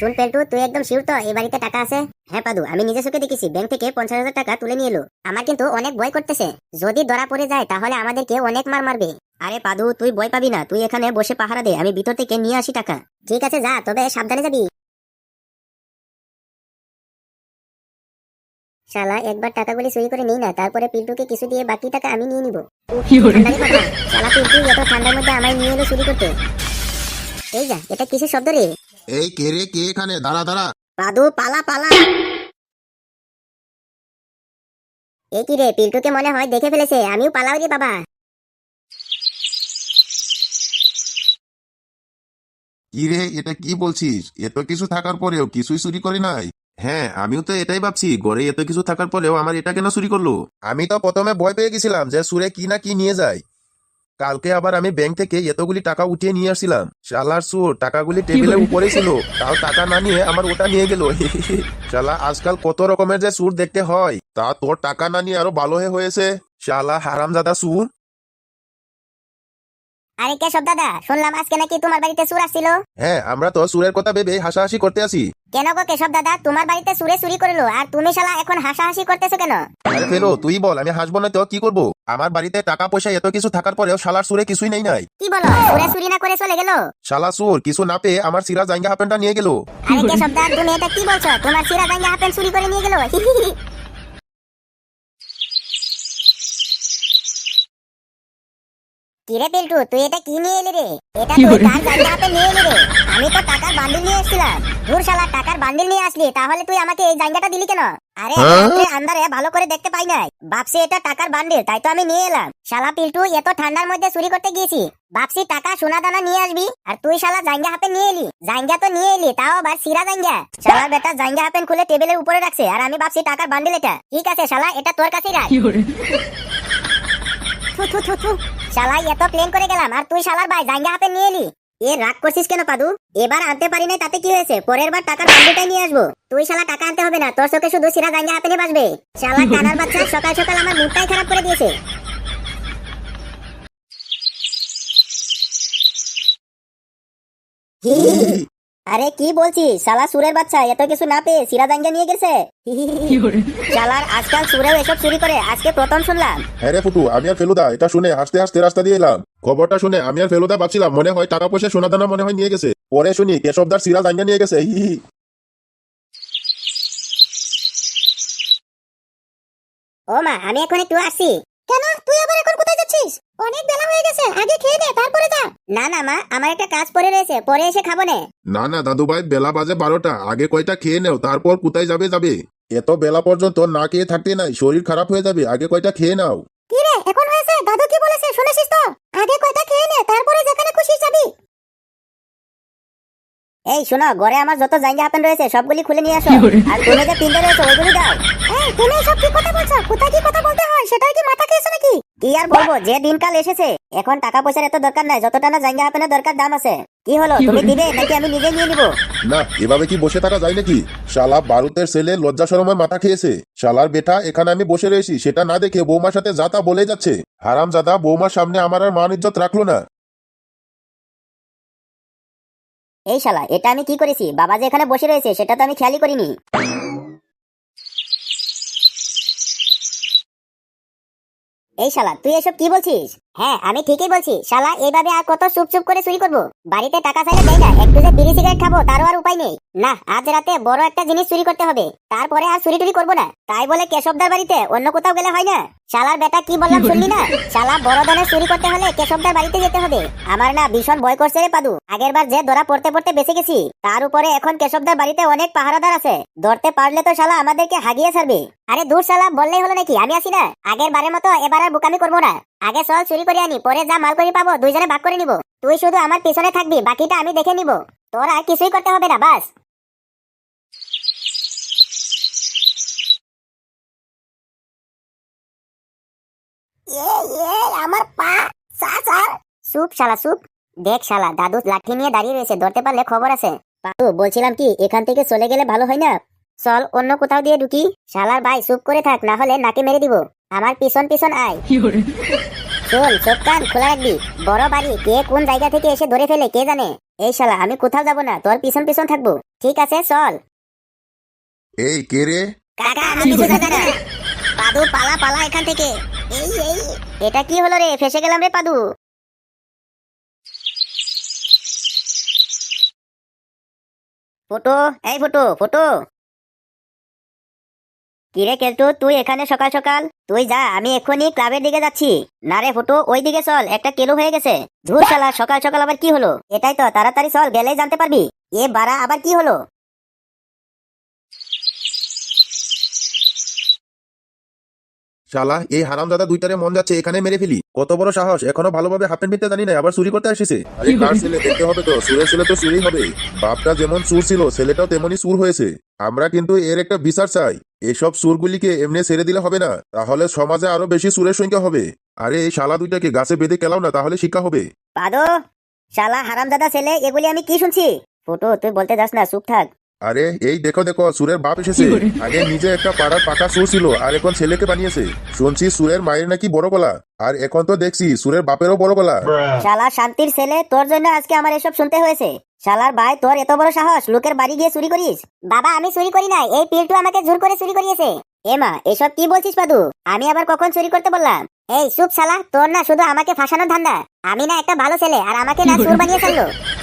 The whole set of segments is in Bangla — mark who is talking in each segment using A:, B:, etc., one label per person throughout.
A: শুন পেল্টু তুই একদম শিওর তো? এই বাড়িতে টাকা আছে? হ্যাঁ পাদু আমি নিজে চোখে দেখেছি। ব্যাংক থেকে পঞ্চাশ হাজার টাকা তুলে নিয়ে এলো। আমার কিন্তু অনেক ভয় করতেছে। যদি ধরা পড়ে যায় তাহলে আমাদেরকে অনেক মার মারবে। আরে পাদু তুই ভয় পাবি না। তুই এখানে বসে পাহারা দে। আমি ভিতর থেকে নিয়ে আসি টাকা। ঠিক আছে যা তবে সাবধানে যাবি। শালা একবার টাকাগুলি চুরি করে নিই না তারপরে পিন্টুকে কিছু দিয়ে বাকি টাকা আমি নিয়ে নিব। শালা পিন্টু এত ঠান্ডার মধ্যে আমায় নিয়ে এলো চুরি করতে। এই যা এটা কিসের শব্দ রে?
B: এই কে রে কে এখানে? দাঁড়া দাঁড়া।
A: পাদু পালা পালা। এই কি রে পিল্টুকে মনে হয় দেখে ফেলেছে আমিও পালাও রে বাবা।
B: কি রে এটা কি বলছিস? এত কিছু থাকার পরেও কিছুই চুরি করে নাই। হ্যাঁ আমিও তো এটাই ভাবছি গড়ে এত কিছু থাকার পরেও আমার এটা কেন চুরি করল? আমি তো প্রথমে ভয় পেয়ে গেছিলাম যে সুরে কি না কি নিয়ে যায়। কালকে আবার আমি ব্যাংক থেকে এতগুলি টাকা উঠিয়ে নিয়ে আসছিলাম। শালার সুর টাকাগুলি টেবিলের উপরে ছিল। তাও টাকা না নিয়ে আমার ওটা নিয়ে গেল। শালা আজকাল কত রকমের যে সুর দেখতে হয়। তা তোর টাকা না নিয়ে আরও ভালো হয়ে হয়েছে। শালা হারামজাদা সুর
A: আরে কে সব দাদা শুনলাম আজকে নাকি তোমার বাড়িতে সুর আসছিল?
B: হ্যাঁ আমরা তো সুরের কথা ভেবে হাসাহাসি করতে আসি।
A: কেন গো কেশব দাদা তোমার বাড়িতে সুরে চুরি করল আর তুমি শালা এখন হাসাহাসি করতেছো কেন?
B: আরে ফেরো তুই বল আমি হাসবো না তো কি করব? আমার বাড়িতে টাকা পয়সা এত কিছু থাকার পরেও শালার সুরে কিছুই নেই নাই।
A: কি বলো সুরে চুরি না করে চলে গেল?
B: শালা সুর কিছু না পেয়ে আমার সিরা জাঙ্গা হাফেনটা নিয়ে গেল।
A: আরে কেশব দাদা তুমি এটা কি বলছো? তোমার সিরা জাঙ্গা হাফেন চুরি করে নিয়ে গেল? কিরে পিল্টু তুই এটা কি নিয়ে এলি রে? এটা তুই কার জাঙ্গা হাফেন নিয়ে এলি রে। আমি তো টাকার বান্ডিল নিয়ে এসেছিলাম। দূর শালা টাকার বান্ডিল নিয়ে আসলি তাহলে তুই আমাকে এই জাঙ্গাটা দিলি কেন? আরে রাত্রে আন্ধারে ভালো করে দেখতে পাই নাই। ভাবছি এটা টাকার বান্ডিল তাই তো আমি নিয়ে এলাম। শালা পিল্টু এত ঠান্ডার মধ্যে চুরি করতে গিয়েছি। ভাবছি টাকা সোনা দানা নিয়ে আসবি আর তুই শালা জাঙ্গা হাপেন নিয়ে এলি। জাঙ্গা তো নিয়ে এলি তাও আবার সিরা জাঙ্গা শালা বেটা জাঙ্গা হাপেন খুলে টেবিলের উপরে রাখছে আর আমি ভাবছি টাকার বান্ডিল এটা। ঠিক আছে শালা এটা তোর কাছেই রাখ। থু থু থু থু। শালা এত প্লেন করে গেলাম আর তুই শালার ভাই জাঙ্গা হাতে নিয়ে এলি। এ রাগ করছিস কেন পাদু? এবার আনতে পারি নাই তাতে কি হয়েছে? পরের বার টাকা বান্ডুটাই নিয়ে আসব। তুই শালা টাকা আনতে হবে না তোর চোখে শুধু সিরা জাঙ্গা নিয়ে বাসবে শালা টানার বাচ্চা সকাল সকাল আমার মুডটাই খারাপ করে দিয়েছে। আরে কি বলছিস? শালা সুরের বাচ্চা এত কিছু না পেয়ে সিরা জাঙ্গা নিয়ে গেছে। শালার আজকাল সুরেও এসব চুরি করে আজকে প্রথম শুনলাম।
B: হ্যাঁ রে ফুটু আমি আর ফেলুদা এটা শুনে হাসতে হাসতে রাস্তা দিয়ে এলাম। খবরটা শুনে আমি আর ফেলুদা ভাবছিলাম মনে হয় টাকা পয়সা সোনা দানা মনে হয় নিয়ে গেছে। পরে শুনি কেশবদার সিরা জাঙ্গা নিয়ে গেছে হি হি।
A: ও মা আমি এখন একটু আসছি। কেন? তুই আবার এখন কোথায় যাচ্ছিস? অনেক বেলা হয়ে গেছে আগে খেয়ে নে তারপরে না না মা আমার একটা কাজ পড়ে রয়েছে পরে এসে খাব নে।
B: না না দাদু ভাই বেলা বাজে বারোটা আগে কয়টা খেয়ে নেও তারপর কোথায় যাবে যাবে। এত বেলা পর্যন্ত না খেয়ে থাকতে নাই শরীর খারাপ হয়ে যাবে আগে কয়টা খেয়ে নাও।
A: কি রে এখন হয়েছে? দাদু কি বলেছে শুনেছিস তো? আগে কয়টা খেয়ে নে তারপরে যেখানে খুশি যাবি। এই শোনো ঘরে আমার যত জায়গা হাপেন রয়েছে সবগুলি খুলে নিয়ে আসো। আর তুমি যে পিন্দে রয়েছে ওইগুলি দাও। এই তুমি সব কি কথা বলছো? কোথায় কি কথা বলতে হয়? সেটাই কি মাথা খেয়েছো নাকি? কি আর বলব যে দিনকাল এসেছে এখন টাকা পয়সার এত দরকার নাই যতটা না জায়গা হাপেনের দরকার দাম আছে। কি হলো তুমি দিবে নাকি আমি নিজে নিয়ে নিবো?
B: না এভাবে কি বসে থাকা যায় নাকি? শালা বারুতের ছেলে লজ্জা শরমে মাথা খেয়েছে। শালার বেটা এখানে আমি বসে রয়েছি সেটা না দেখে বৌমার সাথে যাতা বলে যাচ্ছে। হারাম জাদা বৌমার সামনে আমার আর মান ইজ্জত রাখল না।
A: এই শালা এটা আমি কি করেছি? বাবা যে এখানে বসে রয়েছে সেটা তো আমি খেয়ালই করিনি। এই শালা তুই এসব কি বলছিস? হ্যাঁ আমি ঠিকই বলছি। শালা, এইভাবে আর কত চুপ চুপ করে চুরি করব? বাড়িতে টাকা চাইলে দেয় না একটু যে বিড়ি সিগারেট খাব, তারও আর উপায় নেই। না, আজ রাতে বড় একটা জিনিস চুরি করতে হবে। তারপরে আর চুরি টুরি করব না। তাই বলে কেশবদার বাড়িতে অন্য কোথাও গেলে হয় না? শালার বেটা কি বললাম শুনলি না? শালা, বড় ধরনের চুরি করতে হলে কেশবদার বাড়িতে যেতে হবে। আমার না ভীষণ ভয় করছে রে পাদু। আগের বার যে ধরা পড়তে পড়তে বেঁচে গেছি, তার উপরে এখন কেশবদার বাড়িতে অনেক পাহারাদার আছে। ধরতে পারলে তো শালা আমাদেরকে হাগিয়ে ছাড়বে। আরে দূর শালা, বললেই হলো নাকি, আমি আসি না। আগের বারের মতো এবার আর বুকামি করব না। আগে চল চুরি করে আনি পরে যা মাল করি পাবো দুইজনে ভাগ করে নিব। তুই শুধু আমার পিছনে থাকবি বাকিটা আমি দেখে নিব। তোর আর কিছুই করতে হবে না বাস। আমার পা সুপ শালা সুপ দেখ শালা দাদু লাঠি নিয়ে দাঁড়িয়ে রয়েছে ধরতে পারলে খবর আছে। পাদু বলছিলাম কি এখান থেকে চলে গেলে ভালো হয় না? চল অন্য কোথাও দিয়ে ঢুকি। শালার ভাই চুপ করে থাক না হলে নাকে মেরে দিব। আমার পিছন পিছন আয়। শোন চোখ কান খোলা রাখবি। বড় বাড়ি কে কোন জায়গা থেকে এসে ধরে ফেলে কে জানে? এই শালা আমি কোথাও যাব না তোর পিছন পিছন থাকব। ঠিক আছে চল।
B: এই কে রে?
A: কাকা আমি কিছু জানি না পাদু পালা পালা এখান থেকে। এই এই এটা কি হলো রে? ফেসে গেলাম রে পাদু। ফটো এই ফটো ফটো। কিরে কেলটু তুই এখানে সকাল সকাল? তুই যা আমি এক্ষুনি ক্লাবের দিকে যাচ্ছি। না রে ফটো ওই দিকে চল একটা কেলু হয়ে গেছে। ধুর শালা সকাল সকাল আবার কি হলো? এটাই তো তাড়াতাড়ি চল গেলেই জানতে পারবি। এ বাড়া আবার কি হলো?
B: শালা এই হারাম দাদা দুইটারে মন যাচ্ছে এখানে মেরে ফেলি। কত বড় সাহস এখনও ভালোভাবে হাফ প্যান্ট জানি না আবার চুরি করতে আসিছে। আরে কার ছেলে? দেখতে হবে তো সুরের ছেলে তো চুরি হবে। বাপটা যেমন সুর ছিল ছেলেটাও তেমনই সুর হয়েছে। আমরা কিন্তু এর একটা বিচার চাই। এসব সুরগুলিকে এমনি ছেড়ে দিলে হবে না। তাহলে সমাজে আরও বেশি সুরের সংখ্যা হবে। আরে, এই শালা দুইটাকে গাছে বেঁধে কেলাও না, তাহলে শিক্ষা হবে।
A: পাদো শালা হারামজাদা ছেলে, এগুলি আমি কি শুনছি? ফুটো, তুই বলতে যাস না, চুপ থাক।
B: আরে এই দেখো দেখো সুরের বাপ এসেছে। আগে নিজে একটা পাড়ার পাকা সুর ছিল আর এখন ছেলেকে বানিয়েছে। শুনছি সুরের মায়ের নাকি বড় গলা। আর এখন তো দেখছি সুরের বাপেরও বড় গলা।
A: শালা শান্তির ছেলে তোর জন্য আজকে আমার এসব শুনতে হয়েছে। শালার ভাই তোর এত বড় সাহস লোকের বাড়ি গিয়ে চুরি করিস? বাবা আমি চুরি করি নাই এই পিলটু আমাকে জোর করে চুরি করিয়েছে। এমা এসব কি বলছিস পাদু? আমি আবার কখন চুরি করতে বললাম? এই চুপ শালা তোর না শুধু আমাকে ফাঁসানোর ধান্দা। আমি না একটা ভালো ছেলে আর আমাকে না চোর বানিয়ে ফেলল।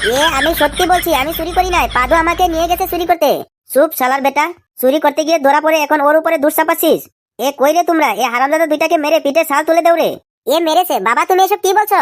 A: এ, আমি সত্যি বলছি, আমি চুরি করি নাই। পাদু আমাকে নিয়ে গেছে চুরি করতে। সুপ সালার বেটা। চুরি করতে গিয়ে ধরা পড়ে এখন ওর উপরে দুঃসা পাচ্ছিস এ, কই রে তোমরা? এ হারামদাদা দুইটাকে মেরে পিঠে সাল তুলে দেও রে। এ, মেরেছে। বাবা, তুমি এসব কি বলছো?